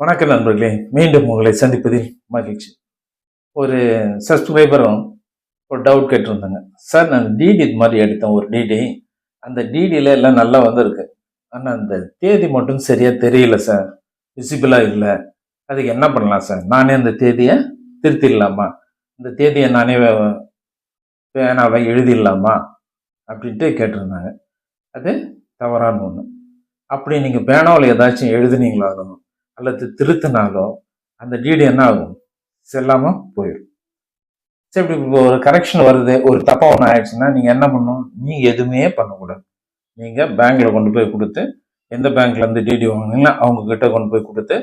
வணக்கம் நண்பர்களே மீண்டும் உங்களை சந்திப்பதில் மகிழ்ச்சி. ஒரு சப்ஸ்கிரைபரும் ஒரு டவுட் கேட்டிருந்தாங்க. சார் நான் டிடி இது மாதிரி எடுத்தேன் ஒரு டிடி அந்த டிடியில் எல்லாம் நல்லா வந்திருக்கு. ஆனால் அந்த தேதி மட்டும் சரியாக தெரியல சார் விசிபிளாக இல்லை. அதுக்கு என்ன பண்ணலாம் சார் நானே அந்த தேதியை திருத்திடலாமா? இந்த தேதியை நானே பேனாவை எழுதிடலாமா? அப்படின்ட்டு கேட்டிருந்தாங்க. அது தவறான ஒன்று அப்படி நீங்கள் பேனாவில் ஏதாச்சும் எழுதுனீங்களா அல்லது திருத்தினாலோ அந்த டிடி என்ன ஆகும் செல்லாமல் போயிடும் சரி இப்படி இப்போ ஒரு கரெக்ஷன் வருது ஒரு தப்பாக ஒன்று ஆயிடுச்சுன்னா நீங்கள் என்ன பண்ணணும்? நீங்கள் எதுவுமே பண்ணக்கூடாது. நீங்கள் பேங்க்கில் கொண்டு போய் கொடுத்து எந்த பேங்க்லேருந்து டிடி வாங்குனீங்களோ அவங்க கிட்ட கொண்டு போய் கொடுத்து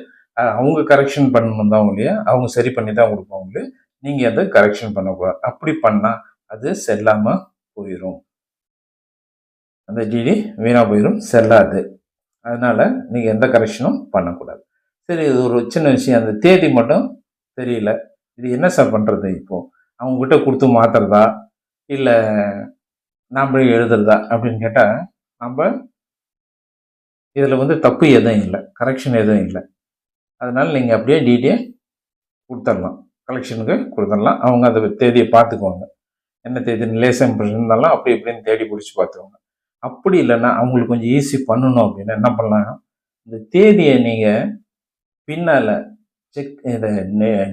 அவங்க கரெக்ஷன் பண்ணணும் தான் இல்லையா அவங்க சரி பண்ணி தான் கொடுப்பாங்க நீங்கள் அதை கரெக்ஷன் பண்ணக்கூடாது. அப்படி பண்ணால் அது செல்லாமல் போயிடும் அந்த டிடி வீணாக போயிடும் செல்லாது. அதனால் நீங்கள் எந்த கரெக்ஷனும் பண்ணக்கூடாது. சரி இது ஒரு சின்ன விஷயம். அந்த தேதி மட்டும் தெரியல. இது என்ன சார் பண்ணுறது இப்போது அவங்கக்கிட்ட கொடுத்து மாற்றுறதா இல்லை நாமளே எழுதுறதா? அப்படின்னு கேட்டால் நம்ம இதில் வந்து தப்பு எதுவும் இல்லை. கரெக்ஷன் எதுவும் இல்லை. அதனால் நீங்கள் அப்படியே டிடியை கொடுத்துடலாம். கலெக்ஷனுக்கு கொடுத்துடலாம். அவங்க அந்த தேதியை பார்த்துக்குவாங்க. என்ன தேதி? லேசம் இருந்தாலும் அப்படி இப்படின்னு தேடி பிடிச்சி பார்த்துக்குவாங்க. அப்படி இல்லைன்னா அவங்களுக்கு கொஞ்சம் ஈஸி பண்ணணும் அப்படின்னா என்ன பண்ணலாம்? இந்த தேதியை நீங்கள் பின்னால் செக் இந்த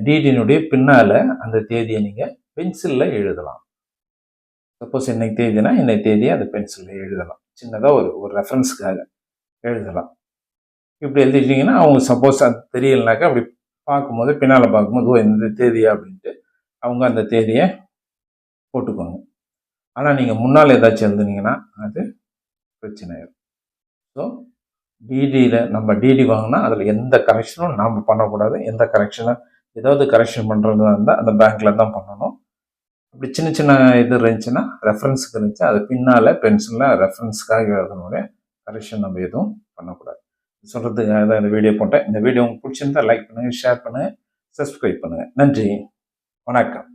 டீடினுடைய பின்னால் அந்த தேதியை நீங்கள் பென்சிலில் எழுதலாம். சப்போஸ் இன்னைக்கு தேதினா இன்னைக்கு தேதியை அந்த பென்சிலில் எழுதலாம். சின்னதாக ஒரு ஒரு ரெஃபரன்ஸ்க்காக எழுதலாம். இப்படி எழுதிட்டீங்கன்னா அவங்க சப்போஸ் அது தெரியலனாக்கா அப்படி பார்க்கும்போது பின்னால் பார்க்கும்போது ஓ இந்த தேதியா அப்படின்ட்டு அவங்க அந்த தேதியை போட்டுக்கோங்க. ஆனால் நீங்கள் முன்னால் ஏதாச்சும் எழுதுனீங்கன்னா அது பிரச்சனை ஆயிடும் ஸோ டிடியில் நம்ம டிடி வாங்கினா அதில் எந்த கரெக்ஷனும் நாம் பண்ணக்கூடாது. எந்த கரெக்ஷனும் ஏதாவது கரெக்ஷன் பண்ணுறதா இருந்தால் அந்த பேங்க்கில் தான் பண்ணணும். அப்படி சின்ன சின்ன இது இருந்துச்சுன்னா ரெஃபரன்ஸுக்கு இருந்துச்சு அது பின்னால் பென்சிலில் ரெஃபரன்ஸ்க்காக எழுதணுடைய கரெக்ஷன் நம்ம எதுவும் பண்ணக்கூடாது. சொல்கிறதுக்காக தான் இந்த வீடியோ போட்டேன். இந்த வீடியோ உங்களுக்கு பிடிச்சிருந்தா லைக் பண்ணுங்கள் ஷேர் பண்ணுங்கள் சப்ஸ்கிரைப் பண்ணுங்கள் நன்றி. வணக்கம்.